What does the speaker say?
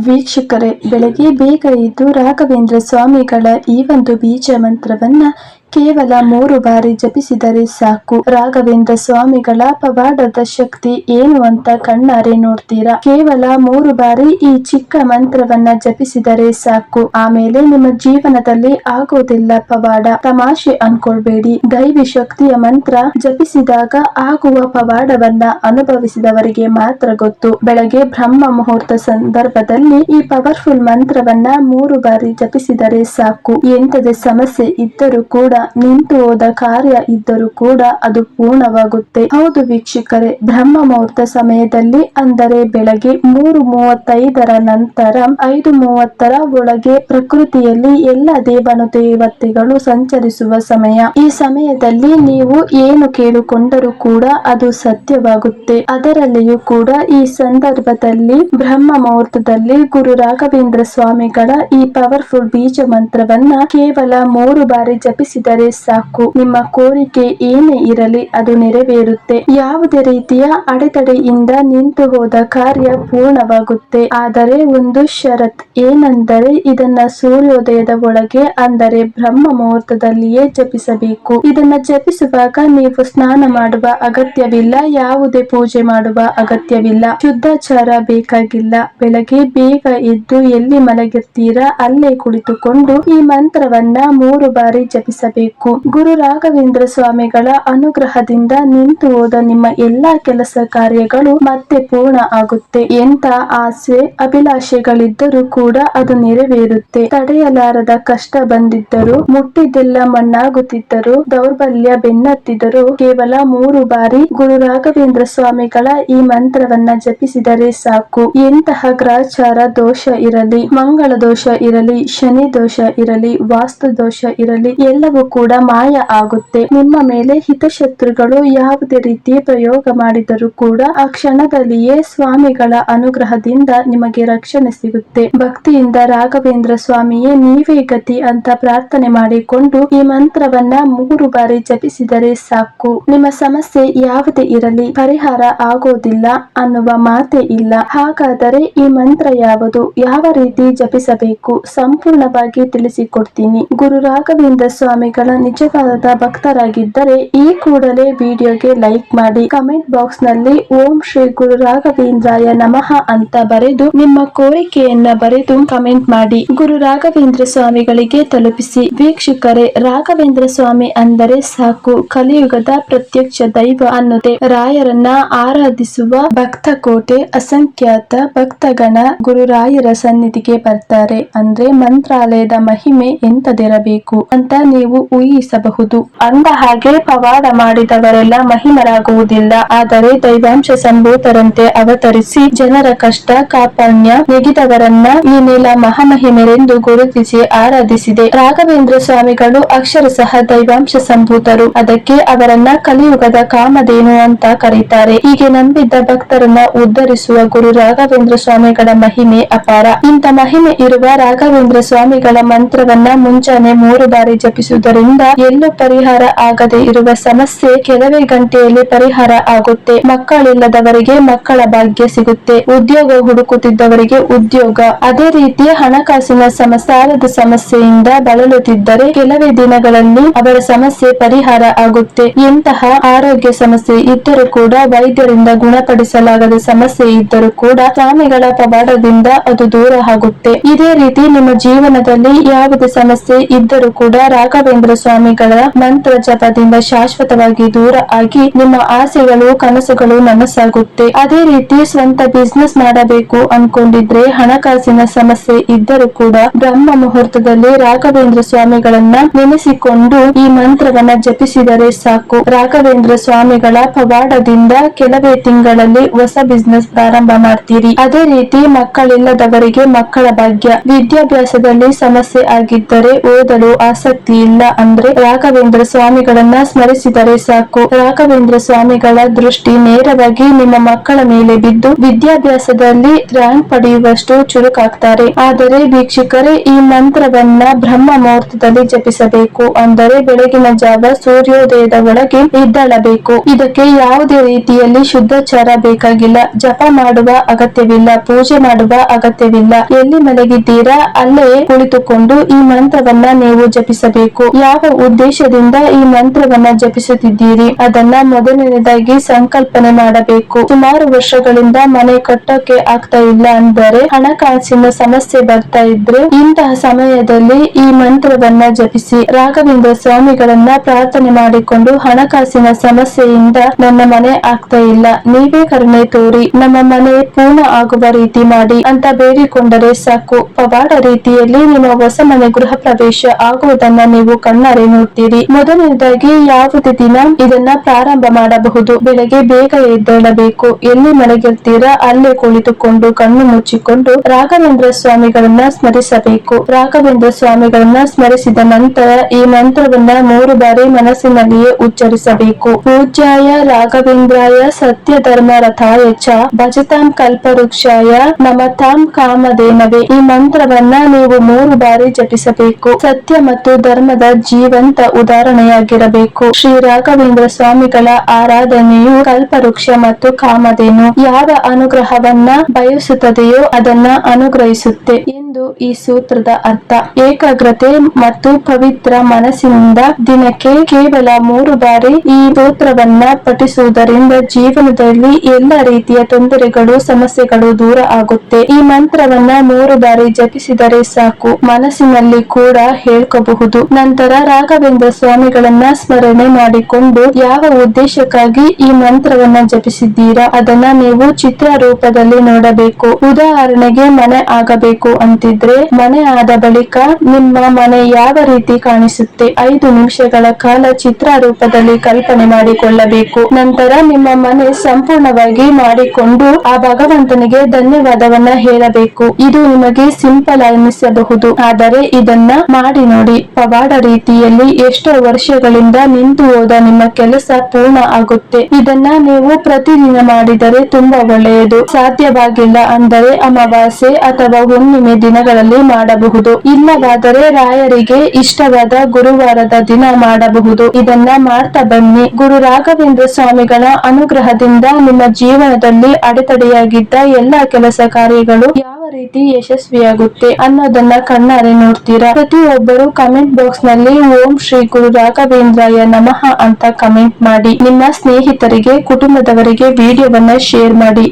ವೀಕ್ಷಕರೇ ಬೆಳಗ್ಗೆ ಬೇಗ ಎದ್ದು ರಾಘವೇಂದ್ರ ಸ್ವಾಮಿಗಳ ಈ ಒಂದು ಬೀಜ ಮಂತ್ರವನ್ನ ಕೇವಲ ಮೂರು ಬಾರಿ ಜಪಿಸಿದರೆ ಸಾಕು. ರಾಘವೇಂದ್ರ ಸ್ವಾಮಿಗಳ ಪವಾಡದ ಶಕ್ತಿ ಏನು ಅಂತ ಕಣ್ಣಾರೆ ನೋಡ್ತೀರಾ? ಕೇವಲ ಮೂರು ಬಾರಿ ಈ ಚಿಕ್ಕ ಮಂತ್ರವನ್ನ ಜಪಿಸಿದರೆ ಸಾಕು. ಆಮೇಲೆ ನಿಮ್ಮ ಜೀವನದಲ್ಲಿ ಆಗೋದಿಲ್ಲ ಪವಾಡ. ತಮಾಷೆ ಅನ್ಕೊಳ್ಬೇಡಿ. ದೈವಿ ಶಕ್ತಿಯ ಮಂತ್ರ ಜಪಿಸಿದಾಗ ಆಗುವ ಪವಾಡವನ್ನ ಅನುಭವಿಸಿದವರಿಗೆ ಮಾತ್ರ ಗೊತ್ತು. ಬೆಳಗ್ಗೆ ಬ್ರಹ್ಮ ಮುಹೂರ್ತ ಸಂದರ್ಭದಲ್ಲಿ ಈ ಪವರ್ಫುಲ್ ಮಂತ್ರವನ್ನ ಮೂರು ಬಾರಿ ಜಪಿಸಿದರೆ ಸಾಕು. ಎಂತದೇ ಸಮಸ್ಯೆ ಇದ್ದರೂ ಕೂಡ ನಿಂತು ಹೋದ ಕಾರ್ಯ ಇದ್ದರೂ ಕೂಡ ಅದು ಪೂರ್ಣವಾಗುತ್ತೆ. ಹೌದು ವೀಕ್ಷಕರೇ ಬ್ರಹ್ಮ ಮುಹೂರ್ತ ಸಮಯದಲ್ಲಿ, ಅಂದರೆ ಬೆಳಗ್ಗೆ ಮೂರು ಮೂವತ್ತೈದರ ನಂತರ, ಐದು ಮೂವತ್ತರ ಒಳಗೆ ಪ್ರಕೃತಿಯಲ್ಲಿ ಎಲ್ಲ ದೇವನು ದೇವತೆಗಳು ಸಂಚರಿಸುವ ಸಮಯ. ಈ ಸಮಯದಲ್ಲಿ ನೀವು ಏನು ಕೇಳಿಕೊಂಡರೂ ಕೂಡ ಅದು ಸತ್ಯವಾಗುತ್ತೆ. ಅದರಲ್ಲಿಯೂ ಕೂಡ ಈ ಸಂದರ್ಭದಲ್ಲಿ ಬ್ರಹ್ಮ ಮುಹೂರ್ತದಲ್ಲಿ ಗುರು ರಾಘವೇಂದ್ರ ಸ್ವಾಮಿಗಳ ಈ ಪವರ್ಫುಲ್ ಬೀಜ ಮಂತ್ರವನ್ನ ಕೇವಲ ಮೂರು ಬಾರಿ ಜಪಿಸಿದರೆ ಸಾಕು. ನಿಮ್ಮ ಕೋರಿಕೆ ಏನೇ ಇರಲಿ ಅದು ನೆರವೇರುತ್ತೆ. ಯಾವುದೇ ರೀತಿಯ ಅಡೆತಡೆಯಿಂದ ನಿಂತು ಹೋದ ಕಾರ್ಯ ಪೂರ್ಣವಾಗುತ್ತೆ. ಆದರೆ ಒಂದು ಷರತ್ ಏನೆಂದರೆ ಇದನ್ನ ಸೂರ್ಯೋದಯದ ಒಳಗೆ ಅಂದರೆ ಬ್ರಹ್ಮ ಮುಹೂರ್ತದಲ್ಲಿಯೇ ಜಪಿಸಬೇಕು. ಇದನ್ನ ಜಪಿಸುವಾಗ ನೀವು ಸ್ನಾನ ಮಾಡುವ ಅಗತ್ಯವಿಲ್ಲ, ಯಾವುದೇ ಪೂಜೆ ಮಾಡುವ ಅಗತ್ಯವಿಲ್ಲ. ಶುದ್ಧಾಚಾರ ಬೇಕಾಗಿಲ್ಲ. ಬೆಳಗ್ಗೆ ಬೇಗ ಎದ್ದು ಎಲ್ಲಿ ಮಲಗಿರ್ತೀರಾ, ಅಲ್ಲೇ ಕುಳಿತುಕೊಂಡು ಈ ಮಂತ್ರವನ್ನ ಮೂರು ಬಾರಿ ಜಪಿಸಬೇಕು. ಗುರು ರಾಘವೇಂದ್ರ ಸ್ವಾಮಿಗಳ ಅನುಗ್ರಹದಿಂದ ನಿಂತು ಹೋದ ನಿಮ್ಮ ಎಲ್ಲಾ ಕೆಲಸ ಕಾರ್ಯಗಳು ಮತ್ತೆ ಪೂರ್ಣ ಆಗುತ್ತೆ. ಎಂತ ಆಸೆ, ಅಭಿಲಾಷೆಗಳಿದ್ದರೂ ಕೂಡ ಅದು ನೆರವೇರುತ್ತೆ. ತಡೆಯಲಾರದ ಕಷ್ಟ ಬಂದಿದ್ದರು, ಮುಟ್ಟಿದ್ದೆಲ್ಲ ಮಣ್ಣಾಗುತ್ತಿದ್ದರು, ದೌರ್ಬಲ್ಯ ಬೆನ್ನತ್ತಿದ್ದರು ಕೇವಲ ಮೂರು ಬಾರಿ ಗುರು ರಾಘವೇಂದ್ರ ಸ್ವಾಮಿಗಳ ಈ ಮಂತ್ರವನ್ನ ಜಪಿಸಿದರೆ ಸಾಕು. ಎಂತಹ ಗ್ರಹಚಾರ ದೋಷ ಇರಲಿ, ಮಂಗಳ ದೋಷ ಇರಲಿ, ಶನಿ ದೋಷ ಇರಲಿ, ವಾಸ್ತು ದೋಷ ಇರಲಿ, ಎಲ್ಲವೂ ಕೂಡ ಮಾಯ ಆಗುತ್ತೆ. ನಿಮ್ಮ ಮೇಲೆ ಹಿತಶತ್ರುಗಳು ಯಾವುದೇ ರೀತಿ ಪ್ರಯೋಗ ಮಾಡಿದರೂ ಕೂಡ ಆ ಕ್ಷಣದಲ್ಲಿಯೇ ಸ್ವಾಮಿಗಳ ಅನುಗ್ರಹದಿಂದ ನಿಮಗೆ ರಕ್ಷಣೆ ಸಿಗುತ್ತೆ. ಭಕ್ತಿಯಿಂದ ರಾಘವೇಂದ್ರ ಸ್ವಾಮಿಯೇ, ನೀವೇ ಗತಿ ಅಂತ ಪ್ರಾರ್ಥನೆ ಮಾಡಿಕೊಂಡು ಈ ಮಂತ್ರವನ್ನ ಮೂರು ಬಾರಿ ಜಪಿಸಿದರೆ ಸಾಕು. ನಿಮ್ಮ ಸಮಸ್ಯೆ ಯಾವುದೇ ಇರಲಿ, ಪರಿಹಾರ ಆಗೋದಿಲ್ಲ ಅನ್ನುವ ಮಾತೇ ಇಲ್ಲ. ಹಾಗಾದರೆ ಈ ಮಂತ್ರ ಯಾವುದು? ಯಾವ ರೀತಿ ಜಪಿಸಬೇಕು? ಸಂಪೂರ್ಣವಾಗಿ ತಿಳಿಸಿಕೊಡ್ತೀನಿ. ಗುರು ರಾಘವೇಂದ್ರ ಸ್ವಾಮಿಗಳ ನಿಜವಾದ ಭಕ್ತರಾಗಿದ್ದರೆ ಈ ಕೂಡಲೇ ವಿಡಿಯೋಗೆ ಲೈಕ್ ಮಾಡಿ. ಕಮೆಂಟ್ ಬಾಕ್ಸ್ನಲ್ಲಿ ಓಂ ಶ್ರೀ ಗುರು ರಾಘವೇಂದ್ರಾಯ ನಮಃ ಅಂತ ಬರೆದು ನಿಮ್ಮ ಕೋರಿಕೆಯನ್ನ ಬರೆದು ಕಮೆಂಟ್ ಮಾಡಿ. ಗುರು ರಾಘವೇಂದ್ರ ಸ್ವಾಮಿಗಳಿಗೆ ತಲುಪಿಸಿ. ವೀಕ್ಷಕರೇ, ರಾಘವೇಂದ್ರ ಸ್ವಾಮಿ ಅಂದರೆ ಸಾಕು. ಕಲಿಯುಗದ ಪ್ರತ್ಯಕ್ಷ ದೈವ ಅನ್ನುತ್ತೆ. ರಾಯರನ್ನ ಆರಾಧಿಸುವ ಭಕ್ತ ಕೋಟೆ ಅಸಂಖ್ಯಾತ ಭಕ್ತಗಣ ಗುರುರಾಯರ ಸನ್ನಿಧಿಗೆ ಬರ್ತಾರೆ. ಅಂದ್ರೆ ಮಂತ್ರಾಲಯದ ಮಹಿಮೆ ಎಂತದಿರಬೇಕು ಅಂತ ನೀವು ಊಹಿಸಬಹುದು ಅಂದ ಹಾಗೆ ಪವಾಡ ಮಾಡಿದವರೆಲ್ಲ ಮಹಿಮರಾಗುವುದಿಲ್ಲ. ಆದರೆ ದೈವಾಂಶ ಸಂಭೂತರಂತೆ ಅವತರಿಸಿ ಜನರ ಕಷ್ಟ, ಕಾಪಾಣ್ಯ ನೆಗಿದವರನ್ನ ಈ ನೆಲ ಮಹಾಮಹಿಮರೆಂದು ಗುರುತಿಸಿ ಆರಾಧಿಸಿದೆ. ರಾಘವೇಂದ್ರ ಸ್ವಾಮಿಗಳು ಅಕ್ಷರಶಃ ದೈವಾಂಶ ಸಂಭೂತರು. ಅದಕ್ಕೆ ಅವರನ್ನ ಕಲಿಯುಗದ ಕಾಮಧೇನು ಅಂತ ಕರೀತಾರೆ. ಹೀಗೆ ನಂಬಿದ್ದ ಭಕ್ತರನ್ನ ಉದ್ಧರಿಸುವ ಗುರು ರಾಘವೇಂದ್ರ ಸ್ವಾಮಿಗಳ ಮಹಿಮೆ ಅಪಾರ. ಇಂಥ ಮಹಿಮೆ ಇರುವ ರಾಘವೇಂದ್ರ ಸ್ವಾಮಿಗಳ ಮಂತ್ರವನ್ನ ಮುಂಚಾನೆ ಮೂರು ಬಾರಿ ಜಪಿಸುವುದರಿಂದ ಎಲ್ಲೂ ಪರಿಹಾರ ಆಗದೆ ಇರುವ ಸಮಸ್ಯೆ ಕೆಲವೇ ಗಂಟೆಯಲ್ಲಿ ಪರಿಹಾರ ಆಗುತ್ತೆ. ಮಕ್ಕಳಿಲ್ಲದವರಿಗೆ ಮಕ್ಕಳ ಭಾಗ್ಯ ಸಿಗುತ್ತೆ. ಉದ್ಯೋಗ ಹುಡುಕುತ್ತಿದ್ದವರಿಗೆ ಉದ್ಯೋಗ. ಅದೇ ರೀತಿ ಹಣಕಾಸಿನ ಸಮಸ್ಯೆ ಸಾಲದ ಸಮಸ್ಯೆಯಿಂದ ಬಳಲುತ್ತಿದ್ದರೆ ಕೆಲವೇ ದಿನಗಳಲ್ಲಿ ಅವರ ಸಮಸ್ಯೆ ಪರಿಹಾರ ಆಗುತ್ತೆ. ಎಂತಹ ಆರೋಗ್ಯ ಸಮಸ್ಯೆ ಇದ್ದರೂ ಕೂಡ ವೈದ್ಯರಿಂದ ಗುಣಪಡಿಸಲಾಗದ ಸಮಸ್ಯೆ ಇದ್ದರೂ ಕೂಡ ಸ್ವಾಮಿಗಳ ಪವಾಡದಿಂದ ಅದು ದೂರ ಆಗುತ್ತೆ. ಇದೇ ರೀತಿ ನಿಮ್ಮ ಜೀವನದಲ್ಲಿ ಯಾವುದೇ ಸಮಸ್ಯೆ ಇದ್ದರೂ ಕೂಡ ರಾಘವೇಂದ್ರ ಸ್ವಾಮಿಗಳ ಮಂತ್ರ ಜಪದಿಂದ ಶಾಶ್ವತವಾಗಿ ದೂರ ಆಗಿ ನಿಮ್ಮ ಆಸೆಗಳು, ಕನಸುಗಳು ನನಸಾಗುತ್ತೆ. ಅದೇ ರೀತಿ ಸ್ವಂತ ಬಿಸ್ನೆಸ್ ಮಾಡಬೇಕು ಅನ್ಕೊಂಡಿದ್ರೆ ಹಣಕಾಸಿನ ಸಮಸ್ಯೆ ಇದ್ದರೂ ಕೂಡ ಬ್ರಹ್ಮ ಮುಹೂರ್ತದಲ್ಲಿ ರಾಘವೇಂದ್ರ ಸ್ವಾಮಿಗಳನ್ನ ನೆನೆಸಿಕೊಂಡು ಈ ಮಂತ್ರವನ್ನ ಜಪಿಸಿದರೆ ಸಾಕು. ರಾಘವೇಂದ್ರ ಸ್ವಾಮಿಗಳ ಪವಾಡದಿಂದ ಕೆಲವೇ ತಿಂಗಳಲ್ಲಿ ಹೊಸ ಬಿಸ್ನೆಸ್ ಪ್ರಾರಂಭ ಮಾಡ್ತೀರಿ. ಅದೇ ರೀತಿ ಮಕ್ಕಳಿಲ್ಲದವರಿಗೆ ಮಕ್ಕಳ ಭಾಗ್ಯ. ವಿದ್ಯಾಭ್ಯಾಸದಲ್ಲಿ ಸಮಸ್ಯೆ ಆಗಿದ್ದರೆ ಓದಲು ಆಸಕ್ತಿ ಇಲ್ಲ. ಅಂದ್ರೆ ರಾಘವೇಂದ್ರ ಸ್ವಾಮಿಗಳನ್ನ ಸ್ಮರಿಸಿದರೆ ಸಾಕು. ರಾಘವೇಂದ್ರ ಸ್ವಾಮಿಗಳ ದೃಷ್ಟಿ ನೇರವಾಗಿ ನಿಮ್ಮ ಮಕ್ಕಳ ಮೇಲೆ ಬಿದ್ದು ವಿದ್ಯಾಭ್ಯಾಸದಲ್ಲಿ ರ್ಯಾಂಕ್ ಪಡೆಯುವಷ್ಟು ಚುರುಕಾಗ್ತಾರೆ. ಆದರೆ ವೀಕ್ಷಕರೇ, ಈ ಮಂತ್ರವನ್ನ ಬ್ರಹ್ಮ ಮುಹೂರ್ತದಲ್ಲಿ ಜಪಿಸಬೇಕು. ಅಂದರೆ ಬೆಳಗಿನ ಜಾವ ಸೂರ್ಯೋದಯದ ಒಳಗೆ ಎದ್ದಳಬೇಕು. ಇದಕ್ಕೆ ಯಾವುದೇ ರೀತಿಯಲ್ಲಿ ಶುದ್ಧಚಾರ ಬೇಕಾಗಿಲ್ಲ. ಜಪ ಮಾಡುವ ಅಗತ್ಯವಿಲ್ಲ. ಪೂಜೆ ಮಾಡುವ ಅಗತ್ಯವಿಲ್ಲ. ಎಲ್ಲಿ ಮಲಗಿದ್ದೀರಾ, ಅಲ್ಲೇ ಕುಳಿತುಕೊಂಡು ಈ ಮಂತ್ರವನ್ನ ನೀವು ಜಪಿಸಬೇಕು. ಯಾವ ಉದ್ದೇಶದಿಂದ ಈ ಮಂತ್ರವನ್ನ ಜಪಿಸುತ್ತಿದ್ದೀರಿ? ಅದನ್ನ ಮೊದಲನೇದಾಗಿ ಸಂಕಲ್ಪನೆ ಮಾಡಬೇಕು. ಸುಮಾರು ವರ್ಷಗಳಿಂದ ಮನೆ ಕಟ್ಟಕ್ಕೆ ಆಗ್ತಾ ಇಲ್ಲ ಅಂದರೆ ಹಣಕಾಸಿನ ಸಮಸ್ಯೆ ಬರ್ತಾ ಇದ್ರೆ ಇಂತಹ ಸಮಯದಲ್ಲಿ ಈ ಮಂತ್ರವನ್ನ ಜಪಿಸಿ. ರಾಘವೇಂದ್ರ ಸ್ವಾಮಿಗಳನ್ನ ಪ್ರಾರ್ಥನೆ ಮಾಡಿಕೊಂಡು ಹಣಕಾಸಿನ ಸಮಸ್ಯೆಯಿಂದ ನನ್ನ ಮನೆ ಆಗ್ತಾ ಇಲ್ಲ. ನೀವೇ ಕರುಣೆ ತೋರಿ. ನಮ್ಮ ಮನೆ ಪೂರ್ಣ ಆಗುವ ರೀತಿ ಮಾಡಿ ಅಂತ ಬೇಡಿಕೊಂಡರೆ ಸಾಕು. ಪವಾಡ ರೀತಿಯಲ್ಲಿ ನಿಮ್ಮ ಹೊಸ ಮನೆ ಗೃಹ ಪ್ರವೇಶ ಆಗುವುದನ್ನ ನೀವು ಕಣ್ಣಾರೆ ನೋಡ್ತೀರಿ. ಮೊದಲನೇದಾಗಿ ಯಾವುದೇ ದಿನ ಇದನ್ನ ಪ್ರಾರಂಭ ಮಾಡಬಹುದು. ಬೆಳಗ್ಗೆ ಬೇಗ ಎದ್ದೇಳಬೇಕು. ಎಲ್ಲಿ ಮಲಗಿರ್ತೀರಾ ಅಲ್ಲೇ ಕುಳಿತುಕೊಂಡು ಕಣ್ಣು ಮುಚ್ಚಿಕೊಂಡು ರಾಘವೇಂದ್ರ ಸ್ವಾಮಿಗಳನ್ನ ಸ್ಮರಿಸಬೇಕು. ರಾಘವೇಂದ್ರ ಸ್ವಾಮಿಗಳನ್ನ ಸ್ಮರಿಸಿದ ನಂತರ ಈ ಮಂತ್ರವನ್ನ ಮೂರು ಬಾರಿ ಮನಸ್ಸಿನಲ್ಲಿಯೇ ಉಚ್ಚರಿಸಬೇಕು. ಪೂಜ್ಯಾಯ ರಾಘವೇಂದ್ರಾಯ ಸತ್ಯ ಧರ್ಮ ರಥಾಯ ಚ ಭಜತಾಂ ಕಲ್ಪವೃಕ್ಷಾಯ ನಮತಾಂ ಕಾಮಧೇನವೇ. ಈ ಮಂತ್ರವನ್ನ ನೀವು ಮೂರು ಬಾರಿ ಜಪಿಸಬೇಕು. ಸತ್ಯ ಮತ್ತು ಧರ್ಮದ ಜೀವಂತ ಉದಾಹರಣೆಯಾಗಿರಬೇಕು. ಶ್ರೀ ರಾಘವೇಂದ್ರ ಸ್ವಾಮಿಗಳ ಆರಾಧನೆಯು ಕಲ್ಪವೃಕ್ಷ ಮತ್ತು ಕಾಮಧೇನು ಯಾವ ಅನುಗ್ರಹವನ್ನ ಬಯಸುತ್ತದೆಯೋ ಅದನ್ನ ಅನುಗ್ರಹಿಸುತ್ತೆ. ಎಂದು ಈ ಸೂತ್ರದ ಅರ್ಥ. ಏಕಾಗ್ರತೆ ಮತ್ತು ಪವಿತ್ರ ಮನಸ್ಸಿನಿಂದ ದಿನಕ್ಕೆ ಕೇವಲ ಮೂರು ಬಾರಿ ಈ ಸೂತ್ರವನ್ನ ಪಠಿಸುವುದರಿಂದ ಜೀವನದಲ್ಲಿ ಎಲ್ಲ ರೀತಿಯ ತೊಂದರೆಗಳು, ಸಮಸ್ಯೆಗಳು ದೂರ ಆಗುತ್ತೆ. ಈ ಮಂತ್ರವನ್ನ ಮೂರು ಬಾರಿ ಜಪಿಸಿದರೆ ಸಾಕು. ಮನಸ್ಸಿನಲ್ಲಿ ಕೂಡ ಹೇಳ್ಕೋಬಹುದು. ನಂತರ ರಾಘವೇಂದ್ರ ಸ್ವಾಮಿಗಳನ್ನ ಸ್ಮರಣೆ ಮಾಡಿಕೊಂಡು ಯಾವ ಉದ್ದೇಶಕ್ಕಾಗಿ ಈ ಮಂತ್ರವನ್ನ ಜಪಿಸಿದ್ದೀರಾ, ಅದನ್ನ ನೀವು ಚಿತ್ರ ರೂಪದಲ್ಲಿ ನೋಡಬೇಕು. ಉದಾಹರಣೆಗೆ ಮನೆ ಆಗಬೇಕು ಅಂತಿದ್ರೆ ಮನೆ ಆದ ಬಳಿಕ ನಿಮ್ಮ ಮನೆ ಯಾವ ರೀತಿ ಕಾಣಿಸುತ್ತೆ? ಐದು ನಿಮಿಷಗಳ ಕಾಲ ಚಿತ್ರ ರೂಪದಲ್ಲಿ ಕಲ್ಪನೆ ಮಾಡಿಕೊಳ್ಳಬೇಕು. ನಂತರ ನಿಮ್ಮ ಮನೆ ಸಂಪೂರ್ಣವಾಗಿ ಮಾಡಿಕೊಂಡು ಆ ಭಗವಂತನಿಗೆ ಧನ್ಯವಾದವನ್ನ ಹೇಳಬೇಕು. ಇದು ನಿಮಗೆ ಸಿಂಪಲ್ ಅನ್ನಿಸಬಹುದು. ಆದರೆ ಇದನ್ನ ಮಾಡಿ ನೋಡಿ. ಪವಾಡ ರೀತಿಯಲ್ಲಿ ಎಷ್ಟೋ ವರ್ಷಗಳಿಂದ ನಿಂತು ಹೋದ ನಿಮ್ಮ ಕೆಲಸ ಪೂರ್ಣ ಆಗುತ್ತೆ. ಇದನ್ನ ನೀವು ಪ್ರತಿದಿನ ಮಾಡಿದರೆ ತುಂಬಾ ಒಳ್ಳೆಯದು. ಸಾಧ್ಯವಾಗಿಲ್ಲ ಅಂದರೆ ಅಮಾವಾಸ್ಯೆ ಅಥವಾ ಹುಣ್ಣಿಮೆ ದಿನಗಳಲ್ಲಿ ಮಾಡಬಹುದು. ಇಲ್ಲವಾದರೆ ರಾಯರಿಗೆ ಇಷ್ಟವಾದ ಗುರುವಾರದ ದಿನ ಮಾಡಬಹುದು. ಇದನ್ನ ಮಾಡ್ತಾ ಬನ್ನಿ. ಗುರು ರಾಘವೇಂದ್ರ ಸ್ವಾಮಿಗಳ ಅನುಗ್ರಹದಿಂದ ನಿಮ್ಮ ಜೀವನದಲ್ಲಿ ಅಡೆತಡೆಯಾಗಿದ್ದ ಎಲ್ಲಾ ಕೆಲಸ ಕಾರ್ಯಗಳು ಯಾವ ರೀತಿ ಯಶಸ್ವಿಯಾಗುತ್ತೆ ಅನ್ನೋದನ್ನ ಕಣ್ಣಾರೆ ನೋಡ್ತೀರಾ? ಪ್ರತಿಯೊಬ್ಬರು ಕಮೆಂಟ್ ಬಾಕ್ಸ್ನಲ್ಲಿ ಓಂ ಶ್ರೀ ಗುರು ರಾಘವೇಂದ್ರಯ ನಮಃ ಅಂತ ಕಮೆಂಟ್ ಮಾಡಿ. ನಿಮ್ಮ ಸ್ನೇಹಿತರಿಗೆ, ಕುಟುಂಬದವರಿಗೆ ವಿಡಿಯೋವನ್ನ ಶೇರ್ ಮಾಡಿ.